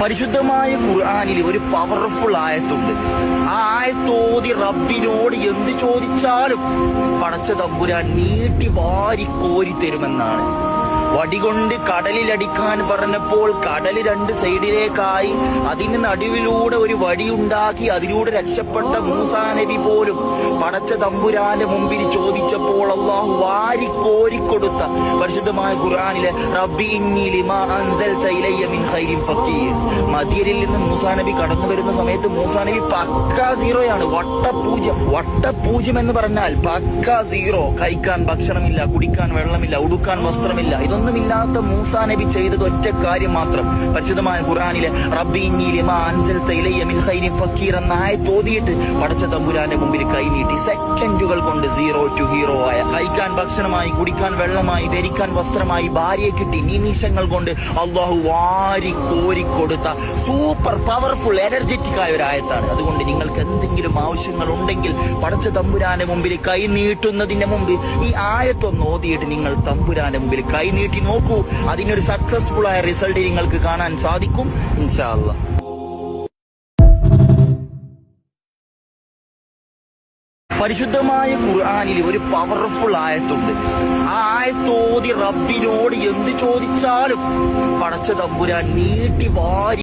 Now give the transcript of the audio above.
പരിശുദ്ധമായ ഖുർആാനിൽ ഒരു പവർഫുൾ ആയത്തുണ്ട്. ആ ആയത്തോതി റബ്ബിനോട് എന്ത് ചോദിച്ചാലും പടച്ച തമ്പുരാൻ നീട്ടി വാരി കോരി തരുമെന്നാണ് വടികൊണ്ട് കടലിലടിക്കാൻ പറഞ്ഞപ്പോൾ കടൽ രണ്ട് സൈഡിലേക്കായി. അതിന് നടുവിലൂടെ ഒരു വടി ഉണ്ടാക്കി അതിലൂടെ രക്ഷപ്പെട്ട മൂസാ നബി പോലും പടച്ച തമ്പുരാന്റെ മുമ്പിൽ ചോദിച്ചപ്പോൾ അള്ളാഹു വാരി കോരിക്കൊടുത്ത പരിശുദ്ധമായ ഖുർആനിലെ മദിയരിൽ നിന്ന് മൂസാ നബി കടന്നു വരുന്ന സമയത്ത് മൂസാ നബി പക്ക സീറോയാണ്. വട്ടപൂജ്യം വട്ടപൂജ്യം എന്ന് പറഞ്ഞാൽ പക്ക സീറോ. കഴിക്കാൻ ഭക്ഷണമില്ല കുടിക്കാൻ വെള്ളമില്ല ഉടുക്കാൻ വസ്ത്രമില്ല. ഇതൊന്നുമില്ലാത്ത മൂസാ നബി ചെയ്തത് ഒറ്റ കാര്യം മാത്രം. പരിശുദ്ധമായ ഖുറാനിലെ എന്ന ആയത്ത് ഓതിയിട്ട് പടച്ച തമ്പുരാന്റെ മുമ്പിൽ കൈ നീട്ടി സെക്കൻഡുകൾ കൊണ്ട് സീറോ ടു ഹീറോ ആയ കഴിക്കാൻ ഭക്ഷണമായി കുടിക്കാൻ വെള്ളമായി ധരിക്കാൻ വസ്ത്രമായി ഭാര്യയെ കിട്ടി നിമിഷങ്ങൾ കൊണ്ട് അള്ളാഹു വാരി കോരി കൊടുത്ത സൂപ്പർ പവർഫുൾ എനർജറ്റിക് ആയ ഒരു ആയത്താണ്. അതുകൊണ്ട് നിങ്ങൾക്ക് എന്തെങ്കിലും ആവശ്യങ്ങൾ ഉണ്ടെങ്കിൽ പടച്ച തമ്പുരാന്റെ മുമ്പിൽ കൈ നീട്ടുന്നതിന് മുമ്പ് ഈ ആയത്തൊന്ന് ഓതിയിട്ട് നിങ്ങൾ തമ്പുരാന്റെ മുമ്പിൽ കൈ നീട്ടി നോക്കൂ അതിനൊരു സക്സസ്ഫുൾ ആയ റിസൾട്ട് നിങ്ങൾക്ക് കാണാൻ സാധിക്കും ഇൻഷാല്ല പരിശുദ്ധമായ ഖുർആാനിൽ ഒരു പവർഫുൾ ആയത്തുണ്ട്. ആ ആയത്തോതി റബ്ബിനോട് എന്ത് ചോദിച്ചാലും പടച്ച തമ്പുരാൻ നീട്ടി വാരി